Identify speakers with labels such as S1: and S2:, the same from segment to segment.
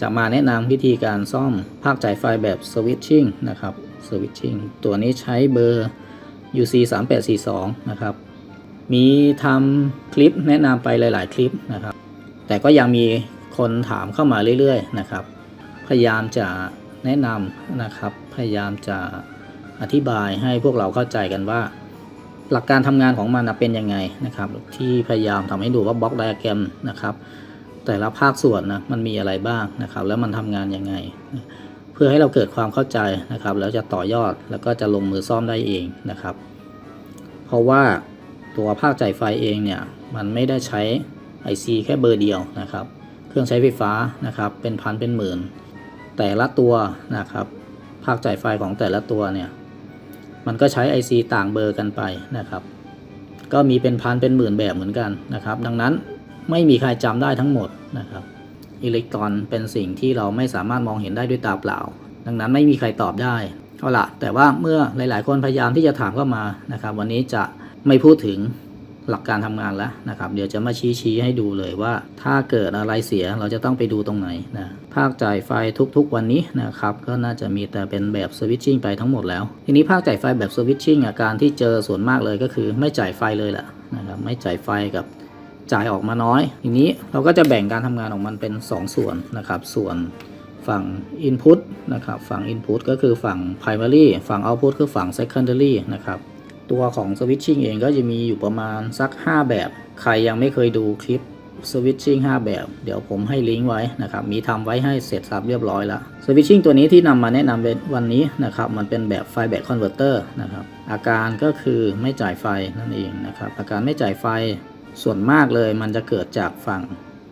S1: จะมาแนะนำวิธีการซ่อมภาคจ่ายไฟแบบสวิตชิ่งนะครับสวิตชิ่งตัวนี้ใช้เบอร์ UC 3 8 4 2นะครับ มีทำคลิปแนะนำไปหลาย ๆ คลิปนะครับ แต่ก็ยังมีคนถามเข้ามาเรื่อย ๆ นะครับ พยายามจะแนะนำนะครับ พยายามจะอธิบายให้พวกเราเข้าใจกันว่า หลักการทำงานของมันเป็นยังไงนะครับ ที่พยายามทำให้ดูว่าบล็อกไดอะแกรมนะครับ แต่ละภาคส่วนนะมันมีอะไรบ้างนะครับ แล้วมันทำงานยังไง เพื่อให้เราเกิดความเข้าใจนะครับ แล้วจะต่อยอดแล้วก็จะลงมือซ่อมได้เองนะครับ เพราะว่าตัวภาคจ่ายไฟเองเนี่ยมันไม่ได้ใช้ IC แค่เบอร์เดียวนะครับ เครื่องใช้ไฟฟ้านะครับเป็นพันเป็นหมื่น แต่ละตัวนะครับ ภาคจ่ายไฟของแต่ละตัวเนี่ยมันก็ใช้ IC ต่างเบอร์กันไปนะครับ ก็มีเป็นพันเป็นหมื่นแบบเหมือนกันนะครับ ดังนั้น ไม่มีใครจำได้ทั้งหมดนะครับ อิเล็กตรอนเป็นสิ่งที่เราไม่สามารถมองเห็นได้ด้วยตาเปล่า ดังนั้นไม่มีใครตอบได้เอาละแต่ว่าเมื่อหลาย ๆ คนพยายามที่จะถามเข้ามานะครับ วันนี้จะไม่พูดถึงหลักการทำงานแล้วนะครับ เดี๋ยวจะมาชี้ชี้ให้ดูเลยว่า ถ้าเกิดอะไรเสียเราจะต้องไปดูตรงไหนนะภาคจ่ายไฟทุกๆวันนี้นะครับ ก็น่าจะมีแต่เป็นแบบสวิตชิ่งไปทั้งหมดแล้ว ทีนี้ภาคจ่ายไฟแบบสวิตชิ่งอาการที่เจอส่วนมากเลยก็คือไม่จ่ายไฟเลยแหละนะครับไม่จ่ายไฟกับ จ่ายออกมาน้อย ทีนี้เราก็จะแบ่งการทำงานของมันเป็น 2 ส่วนนะครับ ส่วนฝั่ง Input นะครับ ฝั่ง Input ก็คือฝั่ง Primary ฝั่ง Output คือฝั่ง Secondary นะครับ ตัวของ Switching เองก็จะมีอยู่ประมาณสัก 5 แบบ ใครยังไม่เคยดูคลิป Switching 5 แบบ เดี๋ยวผมให้ลิงก์ไว้นะครับ มีทำไว้ให้เสร็จสับเรียบร้อยแล้ว Switching ตัวนี้ที่นำมาแนะนำนวันนี้นะครับ มันเป็นแบบไฟแบ c คอนเวอร์เตอร์นะครับ อาการก็คือไม่จ่ายไฟนั่นเองนะครับ อาการไม่จ่ายไฟ ส่วนมากเลยมันจะเกิดจากฝั่ง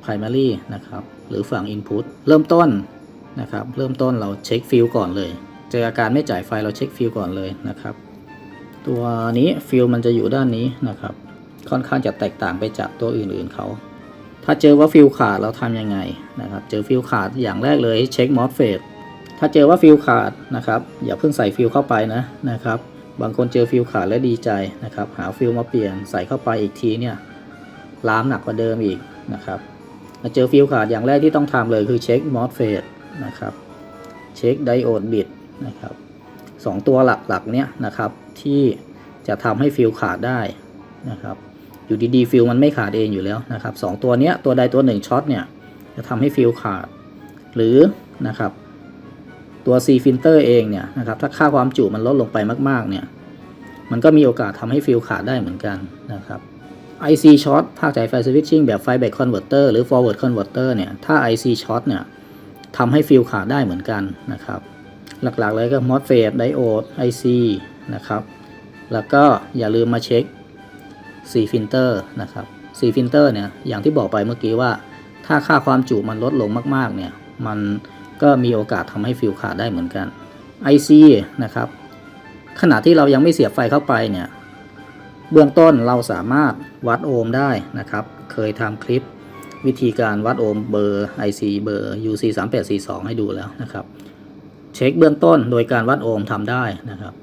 S1: primary นะครับ หรือฝั่ง input เริ่มต้นนะครับ เริ่มต้นเราเช็คฟิลก่อนเลย เจออาการไม่จ่ายไฟเราเช็คฟิลก่อนเลยนะครับ ตัวนี้ฟิลมันจะอยู่ด้านนี้นะครับ ค่อนข้างจะแตกต่างไปจากตัวอื่นๆเขา ถ้าเจอว่าฟิลขาดเราทำยังไงนะครับ เจอฟิลขาดอย่างแรกเลยเช็คมอสเฟตถ้าเจอว่าฟิลขาดนะครับ อย่าเพิ่งใส่ฟิลเข้าไปนะนะครับ บางคนเจอฟิลขาดแล้วดีใจนะครับ หาฟิลมาเปลี่ยนใส่เข้าไปอีกทีเนี่ย ล้ามหนักกว่าเดิมอีกนะครับมาเจอฟิลขาดอย่างแรกที่ต้องทำเลยคือเช็คมอสเฟตนะครับเช็คไดโอดบิดนะครับสองตัวหลักๆเนี้ยนะครับที่จะทำให้ฟิลขาดได้นะครับอยู่ดีๆฟิลมันไม่ขาดเองอยู่แล้วนะครับสองตัวเนี้ยตัวใดตัวหนึ่งช็อตเนี่ยจะทำให้ฟิลขาด หรือนะครับตัว C filter เองเนี่ยนะครับถ้าค่าความจุมันลดลงไปมากๆเนี่ยมันก็มีโอกาสทำให้ฟิลขาดได้เหมือนกันนะครับ IC short ภาคจ่ายไฟ switching แบบไฟ back converter หรือ forward converter เนี่ย ถ้า IC short เนี่ยทำให้ฟิลขาดได้เหมือนกันนะครับ หลักๆเลยก็ MOSFET diode IC นะครับ แล้วก็อย่าลืมมาเช็ค C filter นะครับ C filter เนี่ย อย่างที่บอกไปเมื่อกี้ว่า ถ้าค่าความจุมันลดลงมากๆ เนี่ย มันก็มีโอกาสทำให้ฟิลขาดได้เหมือนกัน IC นะครับ ขณะที่เรายังไม่เสียบไฟเข้าไปเนี่ย เบื้องต้นเราสามารถวัดโอห์มได้นะครับ เคยทำคลิปวิธีการวัดโอห์มเบอร์ IC เบอร์ UC 3 8 4 2ให้ดูแล้วนะครับ เช็คเบื้องต้นโดยการวัดโอห์มทำได้นะครับ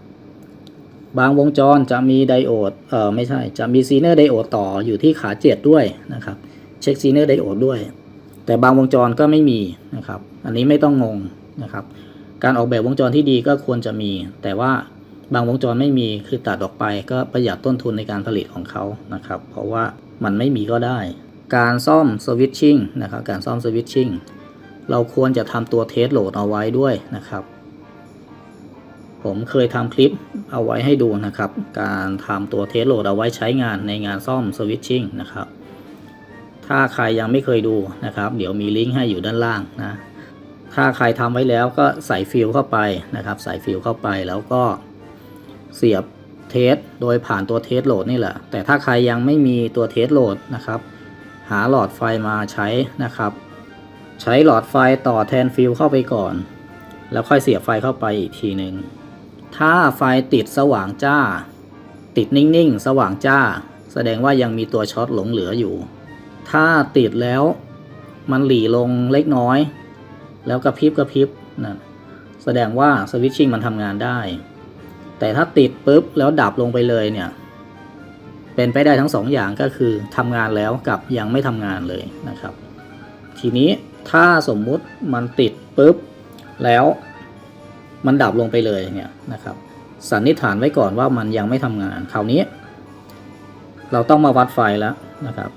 S1: บางวงจรจะมีไดโอดเออไม่ใช่จะมีซีเนอร์ไดโอดต่ออยู่ที่ขาเจ็ดด้วยนะครับเช็คซีเนอร์ไดโอดด้วย แต่บางวงจรก็ไม่มีนะครับ อันนี้ไม่ต้องงงนะครับ การออกแบบวงจรที่ดีก็ควรจะมี แต่ว่า บางวงจรไม่มีคือตัดออกไปก็ประหยัดต้นทุนในการผลิตของเขานะครับ เพราะว่ามันไม่มีก็ได้ การซ่อมสวิตชิ่งนะครับ การซ่อมสวิตชิ่งเราควรจะทำตัวเทสโหลดเอาไว้ด้วยนะครับ ผมเคยทำคลิปเอาไว้ให้ดูนะครับ การทำตัวเทสโหลดเอาไว้ใช้งานในงานซ่อมสวิตชิ่งนะครับ ถ้าใครยังไม่เคยดูนะครับ เดี๋ยวมีลิงก์ให้อยู่ด้านล่างนะ ถ้าใครทำไว้แล้วก็ใส่ฟิลเข้าไปนะครับ ใส่ฟิลเข้าไปแล้วก็ เสียบเทสโดยผ่านตัวเทสโหลดนี่แหละ แต่ถ้าใครยังไม่มีตัวเทสโหลดนะครับ หาหลอดไฟมาใช้นะครับ ใช้หลอดไฟต่อแทนฟิลเข้าไปก่อน แล้วค่อยเสียบไฟเข้าไปอีกทีหนึ่งถ้าไฟติดสว่างจ้า ติดนิ่งๆ สว่างจ้า แสดงว่ายังมีตัวช็อตหลงเหลืออยู่ ถ้าติดแล้วมันหลีลงเล็กน้อย แล้วกระพริบกระพริบนะแสดงว่าสวิตชิ่งมันทำงานได้ แต่ถ้าติดปุ๊บแล้วดับลงไปเลยเนี่ย เป็นไปได้ทั้งสองอย่างก็คือทำงานแล้วกับยังไม่ทำงานเลยนะครับ ทีนี้ถ้าสมมุติมันติดปุ๊บแล้วมันดับลงไปเลยเนี่ยนะครับสันนิษฐานไว้ก่อนว่ามันยังไม่ทำงาน คราวนี้ เราต้องมาวัดไฟแล้วนะครับ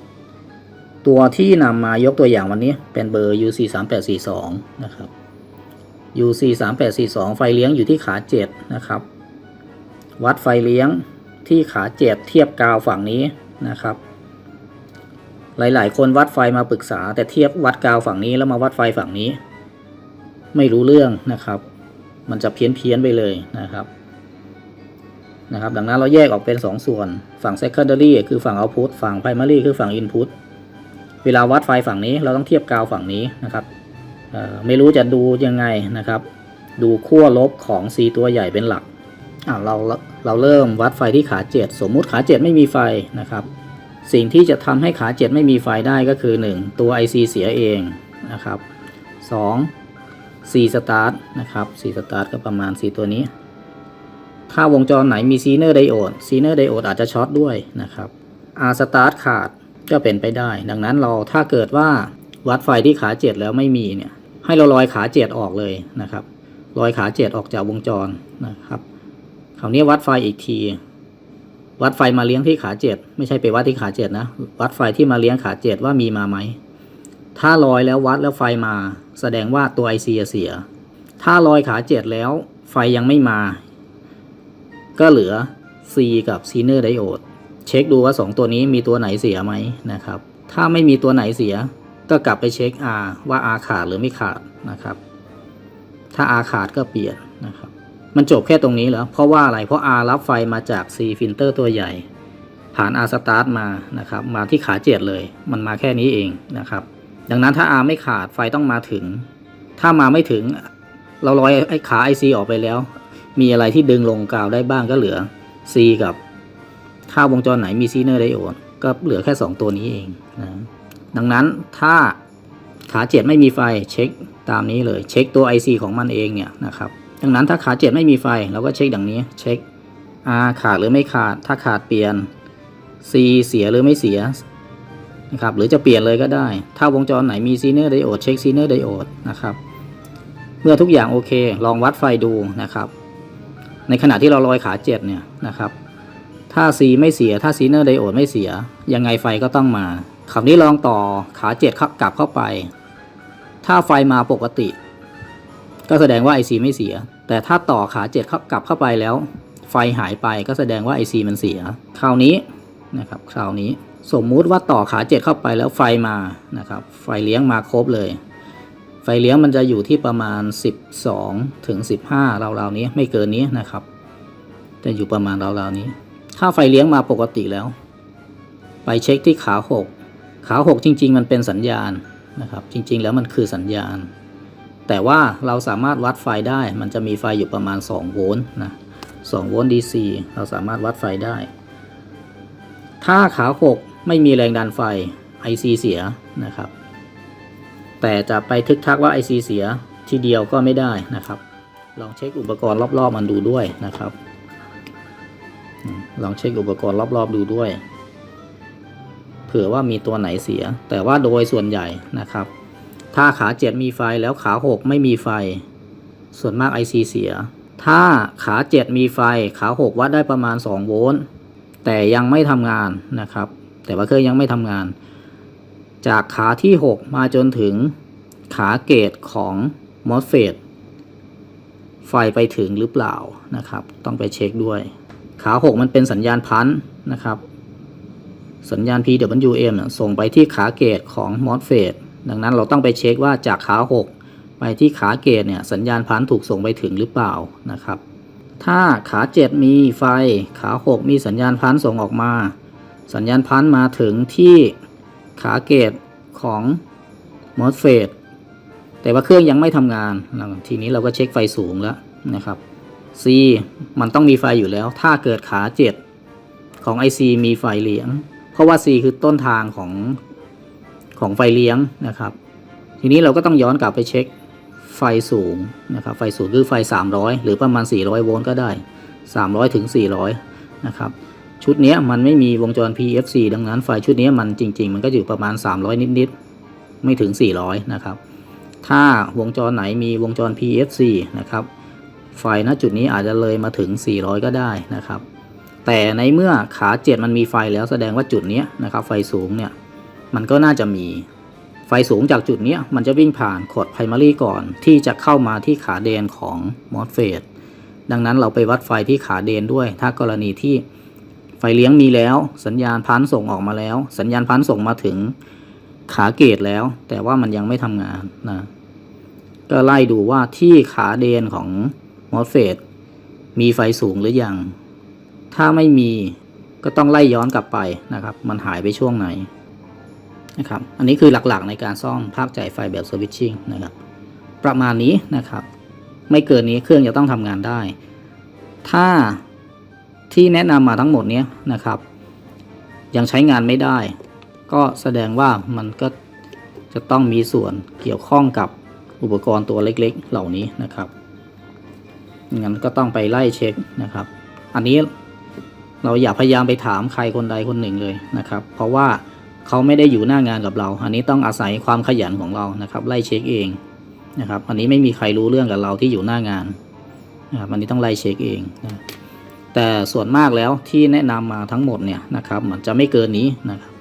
S1: ตัวที่นำมายกตัวอย่างวันนี้เป็นเบอร์ UC 3 8 4 2นะครับ UC 3 8 4 2ไฟเลี้ยงอยู่ที่ขา 7 นะครับ วัดไฟเลี้ยงที่ขา7เทียบกาวฝั่งนี้นะครับ หลายๆ คนวัดไฟมาปรึกษา แต่เทียบวัดกาวฝั่งนี้แล้วมาวัดไฟฝั่งนี้ ไม่รู้เรื่องนะครับ มันจะเพี้ยนเพี้ยนๆไปเลยนะครับนะครับ ดังนั้นเราแยกออกเป็น 2 ส่วน ฝั่ง secondary คือฝั่ง output ฝั่ง primary คือฝั่ง input เวลาวัดไฟฝั่งนี้เราต้องเทียบกาวฝั่งนี้นะครับไม่รู้จะดูยังไงนะครับ ดูขั้วลบของ C ตัวใหญ่เป็นหลัก เราเราเริ่มวัดไฟที่ขา 7 สมมุติขา 7 ไม่มีไฟนะครับ สิ่งที่จะทำให้ขา 7 ไม่มีไฟได้ก็คือ 1 ตัว IC เสียเองนะครับ2 C start นะครับ C start ก็ประมาณ C ตัวนี้ ถ้าวงจรไหนมีซีเนอร์ไดโอดซีเนอร์ไดโอดอาจจะช็อตด้วยนะครับ R start ขาดก็เป็นไปได้ ดังนั้นเราถ้าเกิดว่าวัดไฟที่ขา 7 แล้วไม่มีเนี่ยให้เราลอยขา 7 ออกเลยนะครับลอยขา 7 ออกจากวงจรนะครับ คราวนี้วัดไฟอีกที วัดไฟมาเลี้ยงที่ขา7ไม่ใช่ไปวัดที่ขา7นะ วัดไฟที่มาเลี้ยงขา7ว่ามีมาไหม ถ้าลอยแล้ววัดแล้วไฟมา แสดงว่าตัว IC เสีย ถ้าลอยขา7แล้วไฟยังไม่มา ก็เหลือ C กับ Zener Diode เช็คดูว่า 2 ตัวนี้มีตัวไหนเสียไหมนะครับ ถ้าไม่มีตัวไหนเสีย ก็กลับไปเช็ค R ว่า R ขาดหรือไม่ขาดนะครับ ถ้า R ขาดก็เปลี่ยนนะครับ มันจบแค่ตรงนี้แล้วเพราะว่าอะไร เพราะ R รับไฟมาจาก C filter ตัวใหญ่ ผ่าน R start มานะครับ มาที่ขา7เลย มันมาแค่นี้เองนะครับ ดังนั้นถ้า R ไม่ขาดไฟต้องมาถึง ถ้ามาไม่ถึง เราลอยไอ้ขา IC ออกไปแล้ว มีอะไรที่ดึงลงกาวได้บ้างก็เหลือ C กับ ถ้าวงจรไหนมีซีเนอร์ไดโอดก็เหลือแค่ 2 ตัวนี้เองนะดังนั้นถ้าขาเจ็ดไม่มีไฟเช็คตามนี้เลย เช็คตัว IC ของมันเองเนี่ยนะครับ ดังนั้นถ้าขาเจ็ดไม่มีไฟเราก็เช็คดังนี้เช็ค R ขาดหรือไม่ขาด ถ้าขาดเปลี่ยน C เสียหรือไม่เสียนะครับหรือจะเปลี่ยนเลยก็ได้ ถ้าวงจรไหนมีซีเนอร์ไดโอดเช็คซีเนอร์ไดโอดนะครับเมื่อทุกอย่างโอเค ลองวัดไฟดูนะครับ ในขณะที่เราลอยขาเจ็ดเนี่ยนะครับถ้า C ไม่เสียถ้าซีเนอร์ไดโอดไม่เสีย ยังไงไฟก็ต้องมาคราวนี้ลองต่อขาเจ็ดครับกลับเข้าไป ถ้าไฟมาปกติ ก็แสดงว่า IC ไม่เสีย แต่ถ้าต่อขาเจ็ดเข้ากลับเข้าไปแล้ว ไฟหายไปก็แสดงว่า IC มันเสีย คราวนี้นะครับคราวนี้สมมุติว่าต่อขาเจ็ดเข้าไปแล้วไฟมานะครับ ไฟเลี้ยงมาครบเลย ไฟเลี้ยงมันจะอยู่ที่ประมาณ 12 ถึง 15ราวๆนี้ไม่เกินนี้นะครับ จะอยู่ประมาณราวๆนี้ ถ้าไฟเลี้ยงมาปกติแล้ว ไปเช็คที่ขา 6 ขา 6 จริง ๆ มันเป็นสัญญาณนะครับ จริง ๆ แล้วมันคือสัญญาณ แต่ว่าเราสามารถวัดไฟได้ มันจะมีไฟอยู่ประมาณ 2 โวลต์นะ2โวลต์ DC เราสามารถวัดไฟได้ ถ้าขา 6 ไม่มีแรงดันไฟ IC เสียนะครับ แต่จะไปทึกทักว่า IC เสียทีเดียวก็ไม่ได้นะครับ ลองเช็คอุปกรณ์รอบๆมันดูด้วยนะครับ ลองเช็คอุปกรณ์รอบๆดูด้วย เผื่อว่ามีตัวไหนเสีย แต่ว่าโดยส่วนใหญ่นะครับ ถ้าขา7มีไฟแล้วขา6ไม่มีไฟ ส่วนมาก IC เสีย ถ้าขา7มีไฟ ขา6วัดได้ประมาณ 2 โวลต์แต่ยังไม่ทำงานนะครับ แต่ว่าเครื่องยังไม่ทำงาน จากขาที่ 6 มาจนถึงขาเกตของมอสเฟตไฟไปถึงหรือเปล่านะครับ ต้องไปเช็คด้วย ขา 6 มันเป็นสัญญาณพันธ์นะครับ สัญญาณ PWM น่ะส่งไปที่ขาเกตของมอสเฟต ดังนั้นเราต้องไปเช็คว่าจากขา 6 ไปที่ขาเกตเนี่ยสัญญาณพันธุ์ถูกส่งไปถึงหรือเปล่านะครับ ถ้าขา 7 มีไฟขา 6 มีสัญญาณพันธุ์ส่งออกมา สัญญาณพันธุ์มาถึงที่ขาเกตของมอสเฟตแต่ว่าเครื่องยังไม่ทำงาน ทีนี้เราก็เช็คไฟสูงแล้วนะครับ C มันต้องมีไฟอยู่แล้ว ถ้าเกิดขา 7 ของ IC มีไฟเหลี้ยงเพราะว่า C คือต้นทางของ ของไฟเลี้ยงนะครับ ทีนี้เราก็ต้องย้อนกลับไปเช็คไฟสูงนะครับ ไฟสูงคือไฟ 300 หรือประมาณ 400 โวลต์ก็ได้ 300 ถึง 400 นะครับ ชุดนี้มันไม่มีวงจร PFC ดังนั้นไฟชุดนี้มันจริง ๆ มันก็อยู่ประมาณ 300 นิดๆ ไม่ถึง 400 นะครับ ถ้าวงจรไหนมีวงจร PFC นะครับ ไฟณจุดนี้อาจจะเลยมาถึง 400 ก็ได้นะครับ แต่ในเมื่อขา 7 มันมีไฟแล้วแสดงว่าจุดนี้นะครับ ไฟสูงเนี่ย มันก็น่าจะมี ไฟสูงจากจุดนี้มันจะวิ่งผ่านขด primary ก่อนที่จะเข้ามาที่ขาเดนของ MOSFET ดังนั้นเราไปวัดไฟที่ขาเดนด้วย ถ้ากรณีที่ไฟเลี้ยงมีแล้ว สัญญาณพันส่งออกมาแล้ว สัญญาณพันส่งมาถึงขาเกตแล้ว แต่ว่ามันยังไม่ทำงานนะก็ไล่ดูว่าที่ขาเดนของ MOSFET มีไฟสูงหรือยัง ถ้าไม่มีก็ต้องไล่ย้อนกลับไปนะครับ มันหายไปช่วงไหน นะครับ อันนี้คือหลักๆในการซ่อมภาคจ่ายไฟแบบสวิตชิ่งนะครับ ประมาณนี้นะครับ ไม่เกินนี้เครื่องจะต้องทำงานได้ ถ้าที่แนะนำมาทั้งหมดนี้นะครับ ยังใช้งานไม่ได้ ก็แสดงว่ามันก็จะต้องมีส่วนเกี่ยวข้องกับอุปกรณ์ตัวเล็กๆ เหล่านี้นะครับงั้นก็ต้องไปไล่เช็คนะครับ อันนี้เราอย่าพยายามไปถามใครคนใดคนหนึ่งเลยนะครับ เพราะว่า เขาไม่ได้อยู่หน้างานกับเรา อันนี้ต้องอาศัยความขยันของเรานะครับ ไล่เช็คเองนะครับ อันนี้ไม่มีใครรู้เรื่องกับเราที่อยู่หน้างานนะครับอันนี้ต้องไล่เช็คเองนะแต่ส่วนมากแล้วที่แนะนำมาทั้งหมดเนี่ยนะครับมันจะไม่เกินนี้นะครับ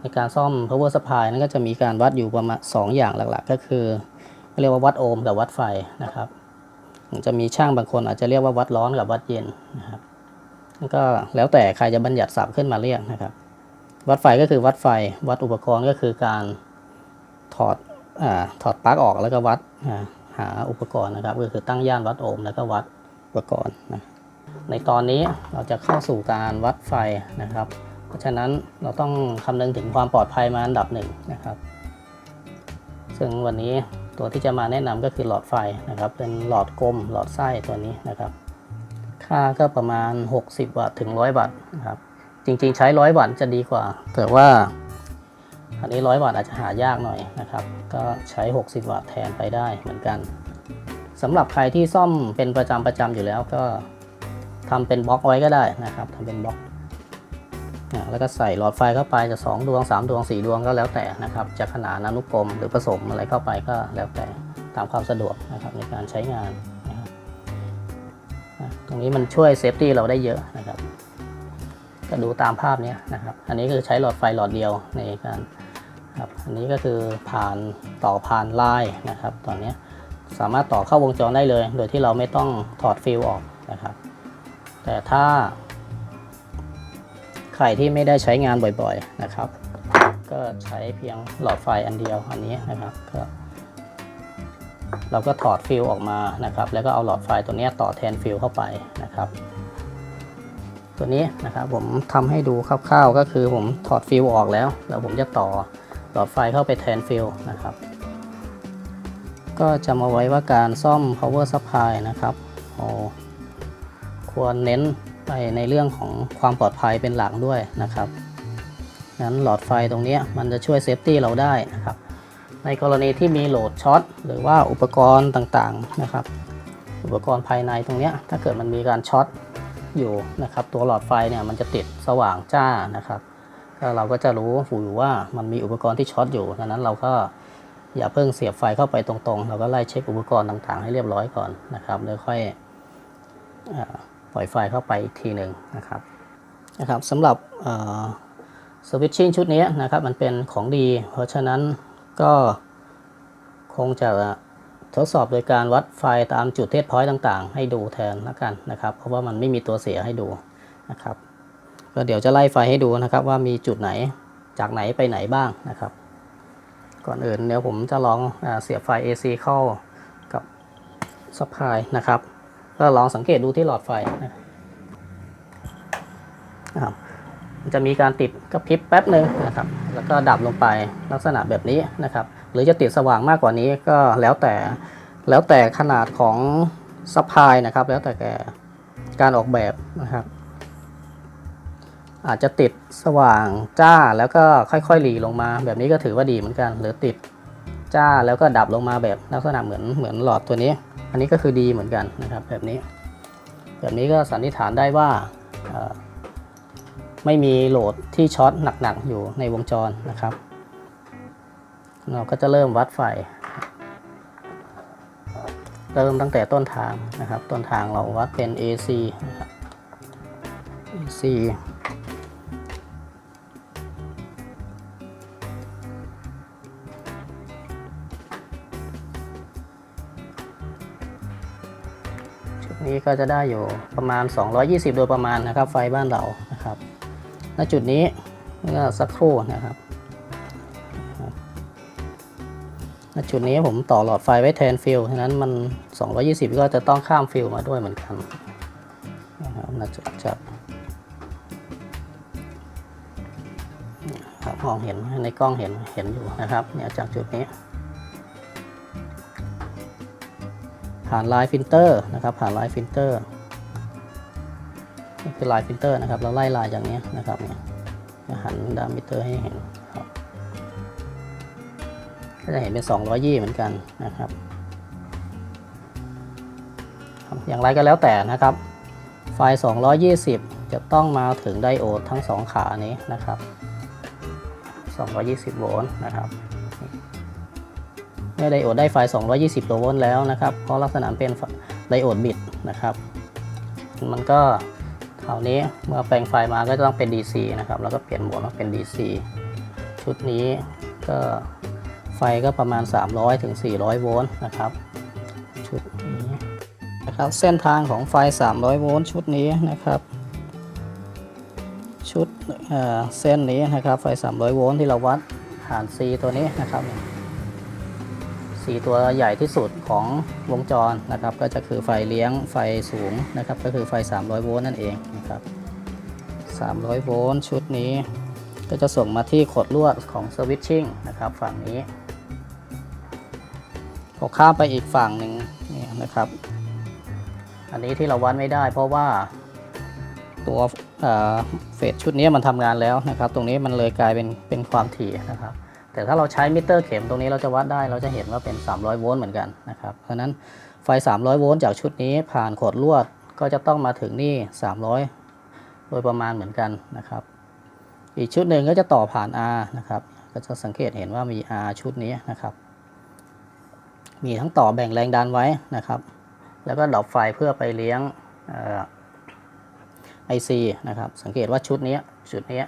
S1: ในการซ่อม power supply นั้นก็จะมีการวัดอยู่ประมาณ2อย่างหลักๆ ก็คือเรียกว่าวัดโอห์มกับวัดไฟนะครับ จะมีช่างบางคนอาจจะเรียกว่าวัดร้อนกับวัดเย็นนะครับก็แล้วแต่ใครจะบัญญัติศัพท์ขึ้นมาเรียกนะครับ วัดไฟก็คือวัดไฟ วัดอุปกรณ์ก็คือการถอดอถอดปลั๊กออกแล้วก็วัดหาอุปกรณ์นะครับ ก็คือตั้งย่านวัดโอห์มแล้วก็วัดอุปกรณ์นะในตอนนี้เราจะเข้าสู่การวัดไฟนะครับ เพราะฉะนั้นเราต้องคำนึงถึงความปลอดภัยมาอันดับหนึ่งนะครับ ซึ่งวันนี้ตัวที่จะมาแนะนำก็คือหลอดไฟนะครับ เป็นหลอดกลมหลอดไส้ตัวนี้นะครับ ค่าก็ประมาณ 60 วัตต์ถึง 100 วัตต์นะครับ จริงๆ ใช้100วัตต์จะดีกว่า แต่ว่าอันนี้100วัตต์อาจจะหายากหน่อยนะครับ ก็ใช้ 60 วัตต์แทนไปได้เหมือนกันสำหรับใครที่ซ่อมเป็นประจำประจำอยู่แล้วก็ทำเป็นบล็อกไว้ก็ได้นะครับทำเป็นบล็อกแล้วก็ใส่หลอดไฟเข้าไปจะ 2 ดวง 3 ดวง 4 ดวงก็แล้วแต่นะครับ จะขนานอนุกรมหรือผสมอะไรเข้าไปก็แล้วแต่ตามความสะดวกนะครับในการใช้งานนะครับอะตรงนี้มันช่วยเซฟตี้เราได้เยอะนะครับ ก็ดูตามภาพนี้นะครับ อันนี้คือใช้หลอดไฟหลอดเดียวในการครับ อันนี้ก็คือผ่านต่อผ่านลายนะครับ ตอนนี้สามารถต่อเข้าวงจรได้เลย โดยที่เราไม่ต้องถอดฟิลออกนะครับ แต่ถ้าใครที่ไม่ได้ใช้งานบ่อยๆนะครับ ก็ใช้เพียงหลอดไฟอันเดียวอันนี้นะครับก็เราก็ถอดฟิลออกมานะครับ แล้วก็เอาหลอดไฟตัวนี้ต่อแทนฟิลเข้าไปนะครับ ตัวนี้นะครับผมทำให้ดูคร่าวๆ ก็คือผมถอดฟิลออกแล้ว แล้วผมจะต่อหลอดไฟเข้าไปแทนฟิลนะครับ ก็จะมาไว้ว่าการซ่อม power supply นะครับโอ้ควรเน้นไปในเรื่องของความปลอดภัยเป็นหลักด้วยนะครับงั้นหลอดไฟตรงนี้มันจะช่วยเซฟตี้เราได้นะครับ ในกรณีที่มีโหลดช็อตหรือว่าอุปกรณ์ต่างๆนะครับ อุปกรณ์ภายในตรงนี้ถ้าเกิดมันมีการช็อต อยู่นะครับ ตัวหลอดไฟเนี่ยมันจะติดสว่างจ้านะครับก็เราก็จะรู้อยู่ว่ามันมีอุปกรณ์ที่ช็อตอยู่ดังนั้นเราก็อย่าเพิ่งเสียบไฟเข้าไปตรงๆ เราก็ไล่เช็คอุปกรณ์ต่างๆ ให้เรียบร้อยก่อนนะครับแล้วค่อยอปล่อยไฟเข้าไปอีกทีหนึ่งนะครับนะครับสำหรับสวิตชิ่งชุดนี้นะครับมันเป็นของดี เพราะฉะนั้นก็คงจะ ทดสอบโดยการวัดไฟตามจุดเทสพอยต์ต่างๆ ให้ดูแทนละกันนะครับ เพราะว่ามันไม่มีตัวเสียให้ดูนะครับก็เดี๋ยวจะไล่ไฟให้ดูนะครับ ว่ามีจุดไหนจากไหนไปไหนบ้างนะครับ ก่อนอื่นเดี๋ยวผมจะลองอเสียบไฟ AC เข้ากับซัพพลายนะครับ ก็ลองสังเกตดูที่หลอดไฟนะครับมันจะมีการติดกระพริบแป๊บหนึ่งนะครับ แล้วก็ดับลงไปลักษณะแบบนี้นะครับ หรือจะติดสว่างมากกว่านี้ก็แล้วแต่แล้วแต่ขนาดของซัพพลายนะครับ แล้วแต่แกการออกแบบนะครับ อาจจะติดสว่างจ้าแล้วก็ค่อยๆหลีลงมา แบบนี้ก็ถือว่าดีเหมือนกัน หรือติดจ้าแล้วก็ดับลงมาแบบลักษณะเหมือนเหมือนหลอดตัวนี้ อันนี้ก็คือดีเหมือนกันนะครับ แบบนี้ แบบนี้ก็สันนิษฐานได้ว่าไม่มีโหลดที่ช็อตหนักๆอยู่ในวงจรนะครับ เราก็จะเริ่มวัดไฟ เริ่มตั้งแต่ต้นทางนะครับ ต้นทางเราวัดเป็น AC นะครับ AC ชุดนี้ก็จะได้อยู่ประมาณ 220 โดยประมาณนะครับ ไฟบ้านเรานะครับ ณ จุดนี้ก็สักครู่นะครับ จุดนี้ผมต่อหลอดไฟไว้แทนฟิลฉะนั้นมัน 220 ก็จะต้องข้ามฟิลมาด้วยเหมือนกันนะครับจุดจับครับมองเห็นในกล้องเห็นเห็นอยู่นะครับเนี่ยจากจุดนี้ ผ่านไลน์ฟิลเตอร์นะครับผ่านไลน์ฟิลเตอร์นี่คือไลน์ฟิลเตอร์นะครับเราไล่ลายอย่างนี้นะครับเนี่ยหันดามมิเตอร์ให้เห็น ก็จะเห็นเป็น220เหมือนกันนะครับ อย่างไรก็แล้วแต่นะครับ ไฟ 220 จะต้องมาถึงไดโอดทั้ง 2 ขานี้นะครับ 220 โวลต์นะครับเมื่อไดโอดได้ไฟ 220 ตัวโวลต์แล้วนะครับ เพราะลักษณะเป็นไดโอดบิดนะครับ มันก็คราวนี้เมื่อแปลงไฟมาก็ต้องเป็น DC นะครับ แล้วก็เปลี่ยนโหมดมาเป็น DC ชุดนี้ก็ ไฟก็ประมาณ 300ถึง400 โวลต์นะครับ ชุดนี้นะครับ เส้นทางของไฟ 300 โวลต์ชุดนี้นะครับ ชุดเอ่อเส้นนี้นะครับ ไฟ 300 โวลต์ที่เราวัดผ่าน C ตัวนี้นะครับสีตัวใหญ่ที่สุดของวงจรนะครับ ก็จะคือไฟเลี้ยงไฟสูงนะครับ ก็คือไฟ 300 โวลต์นั่นเองนะครับ 300 โวลต์ชุดนี้ก็จะส่งมาที่ขดลวดของสวิตชิ่งนะครับ ฝั่งนี้ พอข้ามไปอีกฝั่งหนึ่งนี่นะครับ อันนี้ที่เราวัดไม่ได้ เพราะว่าตัวเฟสชุดนี้มันทำงานแล้วนะครับ ตรงนี้มันเลยกลายเป็นเป็นความถี่นะครับ แต่ถ้าเราใช้มิเตอร์เข็มตรงนี้เราจะวัดได้เราจะเห็นว่าเป็น 300 โวลต์เหมือนกันนะครับ เพราะฉะนั้นไฟ 300 โวลต์จากชุดนี้ผ่านขดลวดก็จะต้องมาถึงนี่ 300 โดยประมาณเหมือนกันนะครับ อีกชุดหนึ่งก็จะต่อผ่าน R นะครับ ก็จะสังเกตเห็นว่ามี R ชุดนี้นะครับ มีทั้งต่อแบ่งแรงดันไว้นะครับ แล้วก็ดรอปไฟเพื่อไปเลี้ยงไอซีนะครับ สังเกตว่าชุดนี้ชุดนี้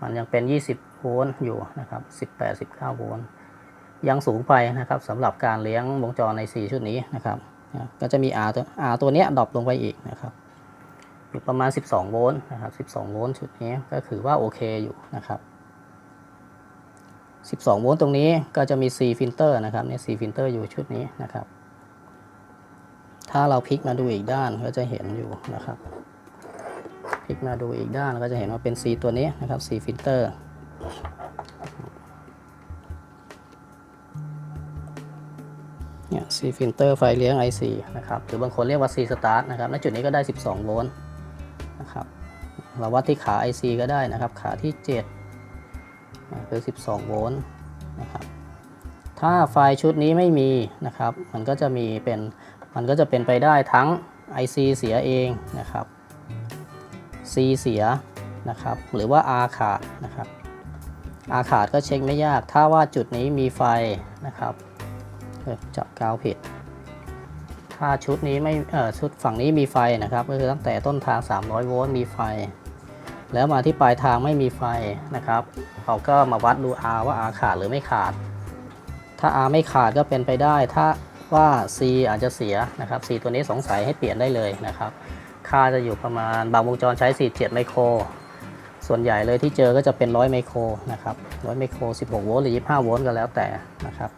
S1: มันยังเป็น 20 โวลต์อยู่นะครับ 18 19 โวลต์ยังสูงไปนะครับสำหรับการเลี้ยงวงจรใน 4 ชุดนี้นะครับ ก็จะมี R ตัว R ตัวนี้ดรอปลงไปอีกนะครับอยู่ประมาณ 12 โวลต์นะครับ 12 โวลต์ชุดนี้ก็ถือว่าโอเคอยู่นะครับ 12 โวลต์ตรงนี้ก็จะมี C filter นะครับเนี่ย C filter อยู่ชุดนี้นะครับ ถ้าเราพลิกมาดูอีกด้านก็จะเห็นอยู่นะครับ พลิกมาดูอีกด้านก็จะเห็นว่าเป็น C ตัวนี้นะครับ C filter เนี่ย C filter ไฟเลี้ยง IC นะครับ หรือบางคนเรียกว่า C start นะครับ ณ จุดนี้ก็ได้ 12 โวลต์นะครับ เราวัดที่ขา IC ก็ได้นะครับ ขาที่ 7 อ่าคือ12 โวลต์นะครับถ้าไฟชุดนี้ไม่มีนะครับ มันก็จะมีเป็นมันก็จะเป็นไปได้ทั้ง IC เสียเองนะครับ C เสียนะครับ หรือว่า R ขาดนะครับ R ขาดก็เช็คไม่ยาก ถ้าว่าจุดนี้มีไฟนะครับจับกาวผิด ถ้าชุดนี้ไม่เออชุดฝั่งนี้มีไฟนะครับ ก็คือตั้งแต่ต้นทาง 300 โวลต์มีไฟ แล้วมาที่ปลายทางไม่มีไฟนะครับเราก็มาวัดดู R ว่า R ขาดหรือไม่ขาด ถ้า R ไม่ขาดก็เป็นไปได้ ถ้าว่า C อาจจะเสียนะครับ C ตัวนี้สงสัยให้เปลี่ยนได้เลยนะครับ ค่าจะอยู่ประมาณบางวงจรใช้ 47 ไมโคร ส่วนใหญ่เลยที่เจอก็จะเป็น 100 ไมโครนะครับ 100 ไมโคร 16 โวลต์หรือ 25 โวลต์ก็แล้วแต่นะครับ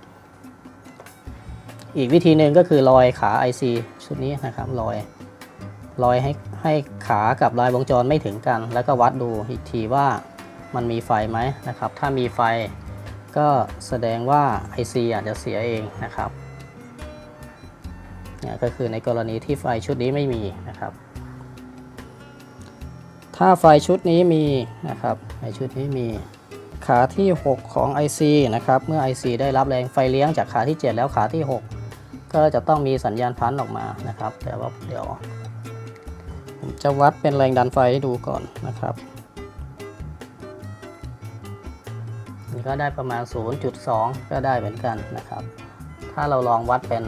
S1: อีกวิธีหนึ่งก็คือลอยขา IC ชุดนี้นะครับลอย ลอยให้ให้ขากับลายวงจรไม่ถึงกัน แล้วก็วัดดูอีกทีว่ามันมีไฟไหมนะครับ ถ้ามีไฟก็แสดงว่า IC อาจจะเสียเองนะครับเนี่ยก็คือในกรณีที่ไฟชุดนี้ไม่มีนะครับ ถ้าไฟชุดนี้มีนะครับไฟชุดนี้มีขาที่ 6 ของ IC นะครับ เมื่อ IC ได้รับแรงไฟเลี้ยงจากขาที่ 7 แล้วขาที่ 6 ก็จะต้องมีสัญญาณพันออกมานะครับ แต่ว่าเดี๋ยว ผมจะวัดเป็นแรงดันไฟให้ดูก่อนนะครับนี่ก็ได้ประมาณ 0.2 ก็ได้เหมือนกันนะครับ ถ้าเราลองวัดเป็น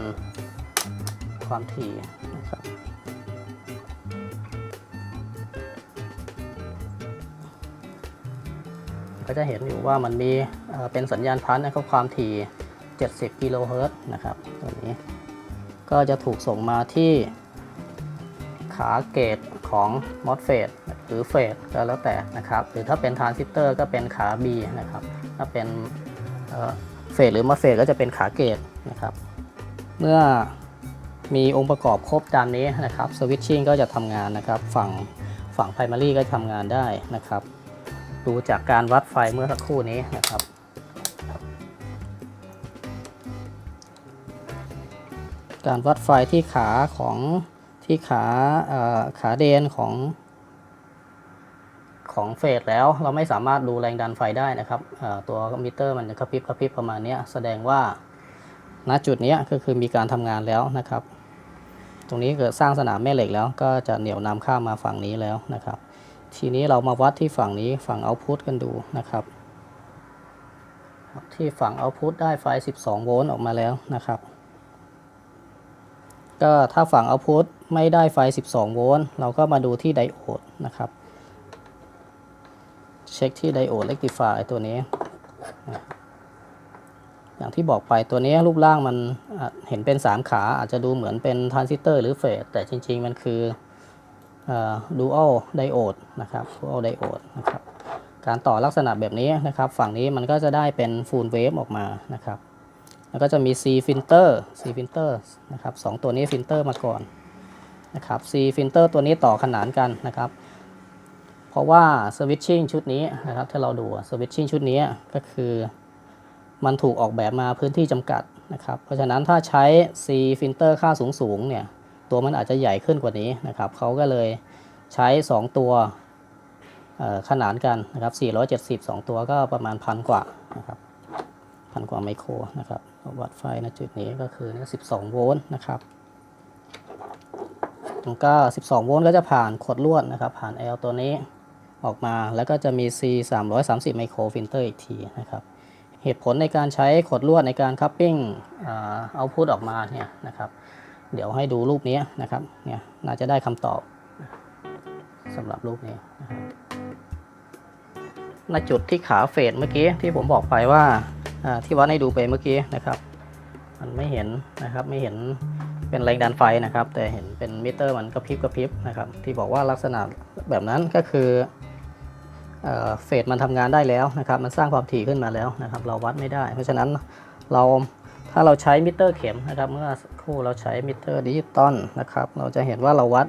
S2: ความถี่นะครับก็จะเห็นอยู่ว่ามันมีเอ่อเป็นสัญญาณพันนะครับความถี่ 70 กิโลเฮิรตซ์นะครับตัวนี้ ก็จะถูกส่งมาที่ ขาเกตของมอสเฟตหรือเฟตก็แล้วแต่นะครับ หรือถ้าเป็นทรานซิสเตอร์ก็เป็นขา B นะครับ ถ้าเป็นเฟตหรือมอสเฟตก็จะเป็นขาเกตนะครับ เมื่อมีองค์ประกอบครบตามนี้นะครับสวิตชิ่งก็จะทำงานนะครับ ฝั่งฝั่ง primary ก็ทำงานได้นะครับ ดูจากการวัดไฟเมื่อสักครู่นี้นะครับการวัดไฟที่ขาของ ที่ขาเอ่อขาเดนของของเฟสแล้วเราไม่สามารถดูแรงดันไฟได้นะครับตัวมิเตอร์มันจะกระพริบกระพริบประมาณนี้แสดงว่าณจุดนี้ก็คือมีการทำงานแล้วนะครับ ตรงนี้เกิดสร้างสนามแม่เหล็กแล้วก็จะเหนี่ยวนำข้ามมาฝั่งนี้แล้วนะครับ ทีนี้เรามาวัดที่ฝั่งนี้ฝั่งเอาพุตกันดูนะครับ ที่ฝั่งเอาพุตได้ไฟ 12 โวลต์ออกมาแล้วนะครับ ก็ถ้าฝั่งเอาพุต ไม่ได้ไฟ 12 โวลต์ เราก็มาดูที่ไดโอดนะครับ เช็คที่ไดโอดเ e กติฟายตัวนี้ อย่างที่บอกไปตัวนี้รูปร่างมันเห็นเป็น 3 ขาอาจจะดูเหมือนเป็นทรานซิสเตอร์หรือเฟสแต่จริง ๆ มันคือดูอัลไดโอดนะครับดูอัลไดโอดนะครับ การต่อลักษณะแบบนี้นะครับ ฝั่งนี้มันก็จะได้เป็นฟูลเวฟออกมานะครับ แล้วก็จะมี C filter C filter นะครับสองตัวนี้ฟิลเตอร์มาก่อน นะครับ C filter ตัวนี้ต่อขนานกันนะครับ เพราะว่า switching ชุดนี้นะครับถ้าเราดู switching ชุดนี้ก็คือมันถูกออกแบบมาพื้นที่จำกัดนะครับ เพราะฉะนั้นถ้าใช้ C filter ค่าสูงๆเนี่ย ตัวมันอาจจะใหญ่ขึ้นกว่านี้นะครับ เขาก็เลยใช้ 2 ตัวขนานกันนะครับ 470 2 ตัวก็ประมาณพันกว่านะครับพันกว่าไมโครนะครับ วัดไฟณจุดนี้ก็คือ 12 โวลต์นะครับ ตรงก็ 12 โวลต์ก็จะผ่านขดลวดนะครับ ผ่าน L ตัวนี้ออกมาแล้วก็จะมี C 330 ไมโครฟิลเตอร์อีกทีนะครับ เหตุผลในการใช้ขดลวดในการคัพปิ้งเอาพุตออกมาเนี่ยนะครับ เดี๋ยวให้ดูรูปนี้นะครับ เนี่ยน่าจะได้คำตอบสำหรับรูปนี้นะครับณจุดที่ขาเฟดเมื่อกี้ที่ผมบอกไปว่าอ่าที่วัดให้ดูไปเมื่อกี้นะครับ มันไม่เห็นนะครับไม่เห็น เป็นแรงดันไฟนะครับ แต่เห็นเป็นมิเตอร์มันกระพริบกระพริบนะครับ ที่บอกว่าลักษณะแบบนั้นก็คือเฟดมันทำงานได้แล้วนะครับ มันสร้างความถี่ขึ้นมาแล้วนะครับ เราวัดไม่ได้ เพราะฉะนั้นเราถ้าเราใช้มิเตอร์เข็มนะครับ เมื่อครู่เราใช้มิเตอร์ดิจิตอลนะครับ เราจะเห็นว่าเราวัด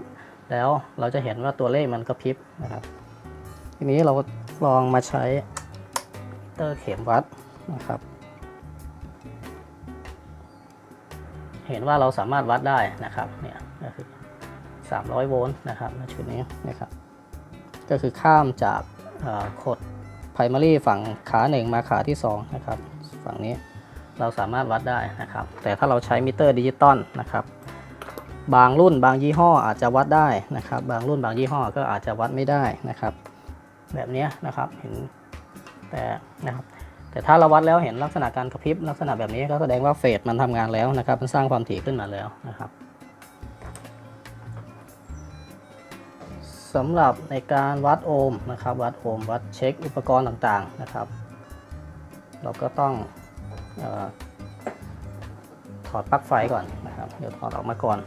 S2: แล้วเราจะเห็นว่าตัวเลขมันกระพริบนะครับ ทีนี้เราลองมาใช้มิเตอร์เข็มวัดนะครับ เห็นว่าเราสามารถวัดได้นะครับเนี่ยก็คือ300 โวลต์นะครับในชุดนี้นะครับ ก็คือข้ามจากขด primary ฝั่งขาหนึ่งมาขาที่ 2 นะครับ ฝั่งนี้เราสามารถวัดได้นะครับ แต่ถ้าเราใช้มิเตอร์ดิจิตอลนะครับ บางรุ่นบางยี่ห้ออาจจะวัดได้นะครับ บางรุ่นบางยี่ห้อก็อาจจะวัดไม่ได้นะครับ แบบนี้นะครับเห็นแต่นะครับ แต่ถ้าเราวัดแล้วเห็นลักษณะการกระพริบลักษณะแบบนี้ก็แสดงว่าเฟสมันทำงานแล้วนะครับ มันสร้างความถี่ขึ้นมาแล้วนะครับสำหรับในการวัดโอห์มนะครับ วัดโอห์มวัดเช็คอุปกรณ์ต่างๆนะครับ เราก็ต้องอถอดปลั๊กไฟก่อนนะครับ เดี๋ยวถอดออกมาก่อน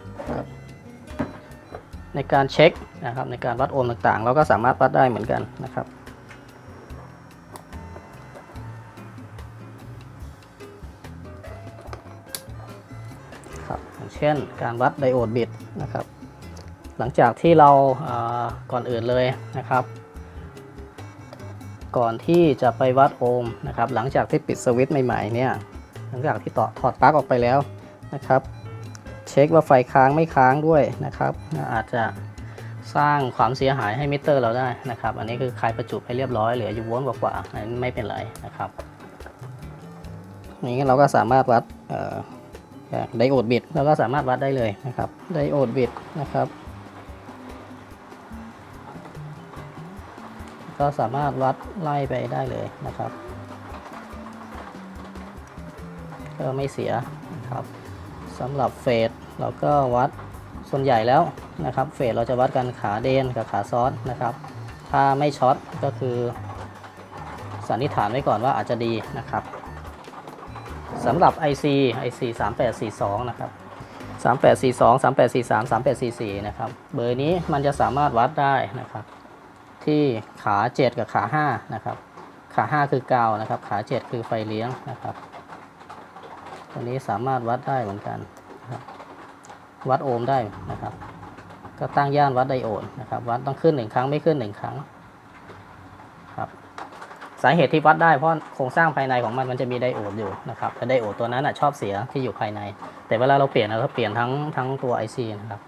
S2: ในการเช็คนะครับในการวัดโอห์มต่างๆ เราก็สามารถวัดได้เหมือนกันนะครับ ครับอย่างเช่นการวัดไดโอดบิตนะครับ หลังจากที่เราเอ่อก่อนอื่นเลยนะครับ ก่อนที่จะไปวัดโอห์มนะครับ หลังจากที่ปิดสวิตช์ใหม่ๆเนี่ยหลังจากที่ต่อถอดปลั๊กออกไปแล้วนะครับ เช็คว่าไฟค้างไม่ค้างด้วยนะครับอาจจะสร้างความเสียหายให้มิเตอร์เราได้นะครับ อันนี้คือคลายประจุให้เรียบร้อยเหลืออยู่วลต์กว่าๆอันนี้ไม่เป็นไรนะครับนี้เราก็สามารถวัด ไดโอดบิตเราก็สามารถวัดได้เลยนะครับไดโอดบิตนะครับ ก็สามารถวัดไล่ไปได้เลยนะครับ ก็ไม่เสียนะครับสำหรับเฟสเราก็วัดส่วนใหญ่แล้วนะครับ เฟสเราจะวัดกันขาเดนกับขาซ้อนนะครับ ถ้าไม่ช็อตก็คือสันนิษฐานไว้ก่อนว่าอาจจะดีนะครับ สำหรับ IC IC 3842 นะครับ 3842 3843 3844 นะครับ เบอร์นี้มันจะสามารถวัดได้นะครับ ที่ขา 7 กับขา 5 นะครับ ขา 5 คือกาวนะครับ ขา 7 คือไฟเลี้ยงนะครับ ตัวนี้สามารถวัดได้เหมือนกันวัดโอห์มได้นะครับ ก็ตั้งย่านวัดไดโอดนะครับ วัดต้องขึ้นหนึ่งครั้งไม่ขึ้นหนึ่งครั้ง สาเหตุที่วัดได้เพราะโครงสร้างภายในของมันมันจะมีไดโอดอยู่นะครับแต่ไดโอดตัวนั้นอะชอบเสียที่อยู่ภายใน แต่เวลาเราเปลี่ยนเราก็เปลี่ยนทั้งทั้งตัว IC นะครับ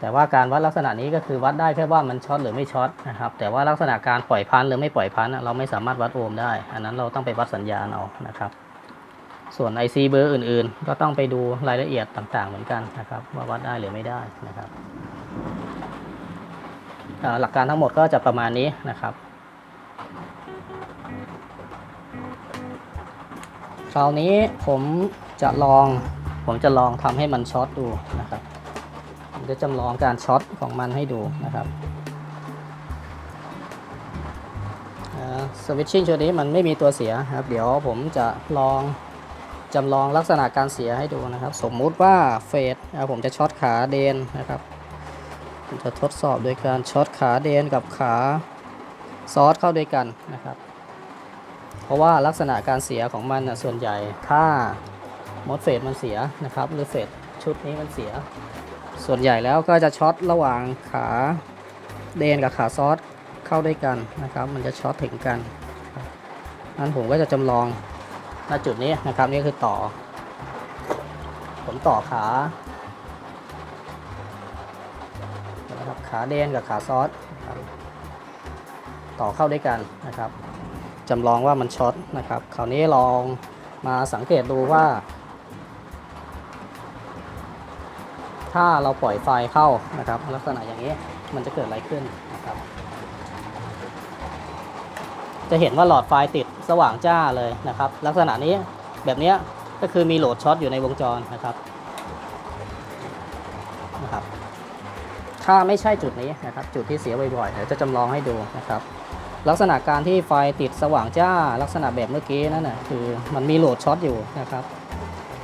S2: แต่ว่าการวัดลักษณะนี้ก็คือวัดได้แค่ว่ามันช็อตหรือไม่ช็อตนะครับแต่ว่าลักษณะการปล่อยพันหรือไม่ปล่อยพันเราไม่สามารถวัดโอห์มได้ อันนั้นเราต้องไปวัดสัญญาณเอานะครับ ส่วน IC เบอร์อื่นๆ ก็ต้องไปดูรายละเอียดต่างๆ เหมือนกันนะครับว่าวัดได้หรือไม่ได้นะครับหลักการทั้งหมดก็จะประมาณนี้นะครับ คราวนี้ผมจะลองผมจะลองทำให้มันช็อตดูนะครับผมจะจำลองการช็อตของมันให้ดูนะครับสวิตชิ่งตัวนี้มันไม่มีตัวเสียครับ เดี๋ยวผมจะลองจำลองลักษณะการเสียให้ดูนะครับ สมมุติว่าเฟสผมจะช็อตขาเดนนะครับผมจะทดสอบโดยการช็อตขาเดนกับขาซอสเข้าด้วยกันนะครับ เพราะว่าลักษณะการเสียของมันนะส่วนใหญ่ถ้ามดเฟสมันเสียนะครับหรือเฟสชุดนี้มันเสีย ส่วนใหญ่แล้วก็จะช็อตระหว่างขาเดนกับขาซอสเข้าด้วยกันนะครับ มันจะช็อตถึงกันนั้นผมก็จะจำลองณจุดนี้นะครับนี่คือต่อ ผมต่อขานะครับขาเดนกับขาซอสนะครับต่อเข้าด้วยกันนะครับ จำลองว่ามันช็อตนะครับ คราวนี้ลองมาสังเกตดูว่า ถ้าเราปล่อยไฟเข้านะครับ ลักษณะอย่างนี้มันจะเกิดอะไรขึ้นนะครับ จะเห็นว่าหลอดไฟติดสว่างจ้าเลยนะครับ ลักษณะนี้แบบนี้ก็คือมีโหลดช็อตอยู่ในวงจรนะครับนะครับถ้าไม่ใช่จุดนี้นะครับ จุดที่เสียบ่อยๆเดี๋ยวจะจำลองให้ดูนะครับ ลักษณะการที่ไฟติดสว่างจ้าลักษณะแบบเมื่อกี้นั่นนะคือมันมีโหลดช็อตอยู่นะครับ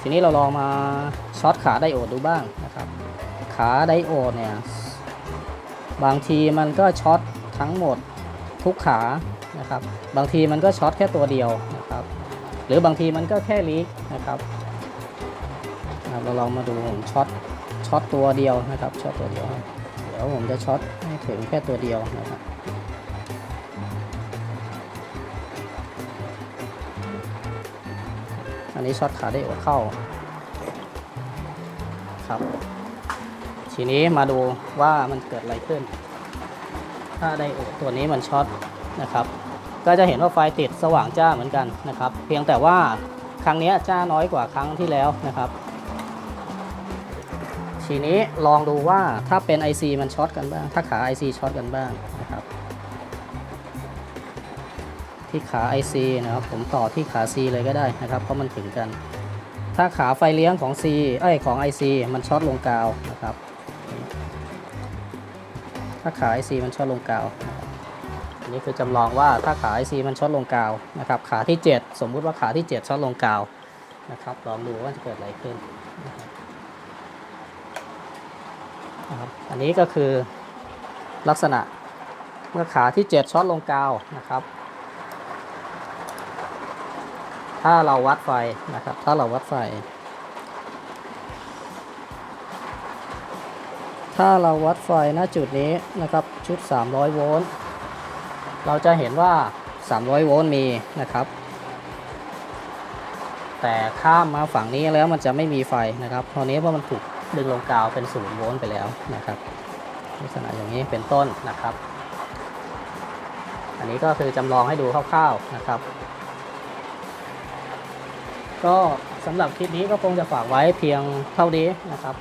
S2: ทีนี้เราลองมาช็อตขาไดโอดดูบ้างนะครับ ขาไดโอดเนี่ยบางทีมันก็ช็อตทั้งหมดทุกขานะครับ บางทีมันก็ช็อตแค่ตัวเดียวนะครับ หรือบางทีมันก็แค่ลีกนะครับเราลองมาดูผมช็อตช็อตตัวเดียวนะครับช็อตตัวเดียว เดี๋ยวผมจะช็อตให้ถึงแค่ตัวเดียวนะครับ อันนี้ช็อตขาไดโอดเข้าครับ ทีนี้มาดูว่ามันเกิดอะไรขึ้น ถ้าไดโอดตัวนี้มันช็อตนะครับ ก็จะเห็นว่าไฟติดสว่างจ้าเหมือนกันนะครับ เพียงแต่ว่าครั้งนี้จ้าน้อยกว่าครั้งที่แล้วนะครับทีนี้ลองดูว่าถ้าเป็น IC มันช็อตกันบ้าง ถ้าขา IC ช็อตกันบ้าง ที่ขา IC นะครับผมต่อที่ขา C เลยก็ได้นะครับ เพราะมันถึงกัน ถ้าขาไฟเลี้ยงของ C เอ้ยของ IC มันช็อตลงกาวนะครับ ถ้าขา IC มันช็อตลงกาวอันนี้คือจำลองว่าถ้าขา IC มันช็อตลงกาวนะครับขาที่ 7 สมมุติว่าขาที่ 7ช็อตลงกาวนะครับลองดูว่าจะเกิดอะไรขึ้นนะครับนะครับอันนี้ก็คือลักษณะเมื่อขาที่ 7ช็อตลงกาวนะครับ ถ้าเราวัดไฟนะครับ ถ้าเราวัดไฟ ถ้าเราวัดไฟณจุดนี้นะครับ ชุด 300 โวลต์ เราจะเห็นว่า 300 โวลต์มีนะครับ แต่ข้ามมาฝั่งนี้แล้วมันจะไม่มีไฟนะครับตอนนี้เพราะมันถูกดึงลงกาวเป็น 0 โวลต์ไปแล้วนะครับ ลักษณะอย่างนี้เป็นต้นนะครับ อันนี้ก็คือจำลองให้ดูคร่าวๆนะครับ ก็สำหรับคลิปนี้ก็คงจะฝากไว้เพียงเท่านี้นะครับ